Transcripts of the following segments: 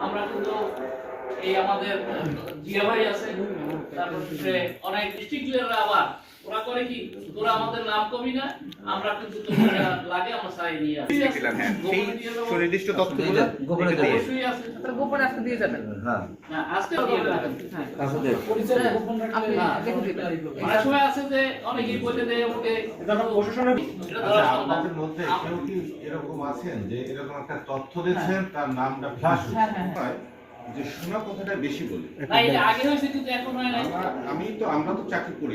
আমরা কিন্তু এই আমাদের জিয়া ভাই আছে তারপর অনেক ডিস্ট্রিক্ট লিডাররা আবার ওরা করে কি? তোরা আমাদের নাম কবি না আমরা কিন্তু তোমার লাগে আমরা চাই নিয়ে আসি। হ্যাঁ। সুনির্দিষ্ট দিয়ে গোপনে দিয়ে। অবশ্যই আছে। তাহলে গোপনে আজকে দিয়ে যাবেন। হ্যাঁ। না আজকে দিয়ে দেবেন হ্যাঁ আসলে আপনি না। দেখে দিবেন অনেক সময় আছে যে অনেকেই বলে দেয় ওকে এটা প্রশাসনের এটা ধরা আচ্ছা, আপনাদের মধ্যে কেউ কি এরকম আছেন যে এরকম একটা তথ্য তার নামটা হ্যাঁ, হ্যাঁ, হয়। যে শোনা কথাটা বেশি বলি। আগে কিন্তু এখন হয় নাই। আমরা আমি তো আমরা তো চাকরি করি।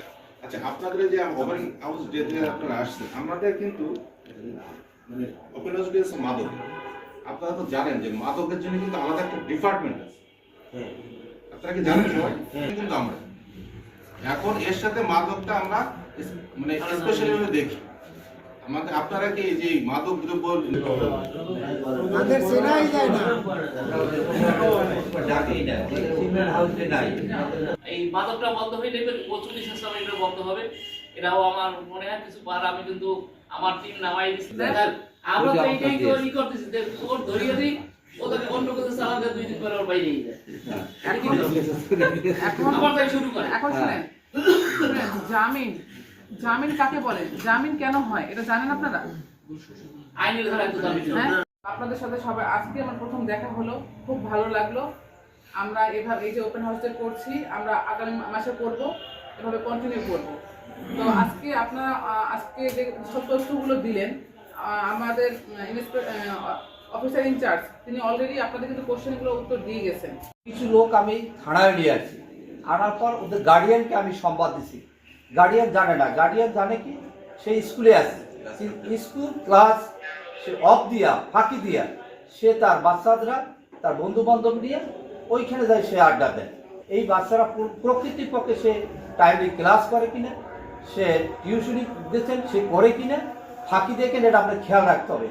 আচ্ছা আপনাদের যে ওপেন হাউস ডেতে আপনারা আসছেন আমাদের কিন্তু মানে ওপেন হাউস ডে মাদক। আপনারা তো জানেন যে মাদকের জন্য কিন্তু আলাদা একটা ডিপার্টমেন্ট আছে। আপনারা কি জানেন সবাই? কিন্তু আমরা। এখন এর সাথে মাদকটা আমরা মানে স্পেশালি ভাবে দেখি। আমাদের আপনারা কি যে মাদক দ্রব্য তাদের চেনাই যায় না। ডাকেই না সিগন্যাল হাউসে নাই এই মাদকটা বন্ধ হয়ে প্রচুর চেষ্টা এটা বন্ধ হবে। এটাও আমার মনে হয় কিছু বার আমি কিন্তু আমার টিম নামাই দিচ্ছি দেখার আমরা তো এইটাই তো ই করতেছি ওর ধরিয়ে দিই ওদেরকে অন্য কিছু চালাতে দুই দিন পরে ওর বাইরেই যায়। এখন আবার তাই শুরু করে। এখন শুনেন শুনেন, জামিন জামিন কাকে বলে? জামিন কেন হয়? এটা জানেন আপনারা? আইনের ধারায় তো দাবি হ্যাঁ? আপনাদের সাথে সবাই আজকে আমার প্রথম দেখা হলো। খুব ভালো লাগল। আমরা এভাবে এই যে ওপেন হাউসটা করছি আমরা আগামী মাসে করব। এভাবে কন্টিনিউ করব। তো আজকে আপনারা আজকে যে সব তথ্যগুলো দিলেন আমাদের অফিসার ইনচার্জ তিনি অলরেডি আপনাদের কিন্তু কোশ্চেনগুলো উত্তর দিয়ে গেছেন। কিছু লোক আমি থানায় নিয়ে আসছি আনার পর ওদের গার্ডিয়ানকে আমি সংবাদ দিছি। গার্ডিয়ান জানে না। গার্ডিয়ান জানে কি? সে স্কুলে আছে। স্কুল ক্লাস সে অফ দিয়া, ফাঁকি দিয়া, সে তার বাচ্চারা তার বন্ধু বান্ধব নিয়ে ওইখানে যায় সে আড্ডা দেয়। এই বাচ্চারা প্র- প্রকৃতির পক্ষে সে টাইমলি ক্লাস করে কিনা, সে টিউশনি দিচ্ছেন সে করে কিনা, ফাঁকি দিয়ে কিনা এটা আপনার খেয়াল রাখতে হবে।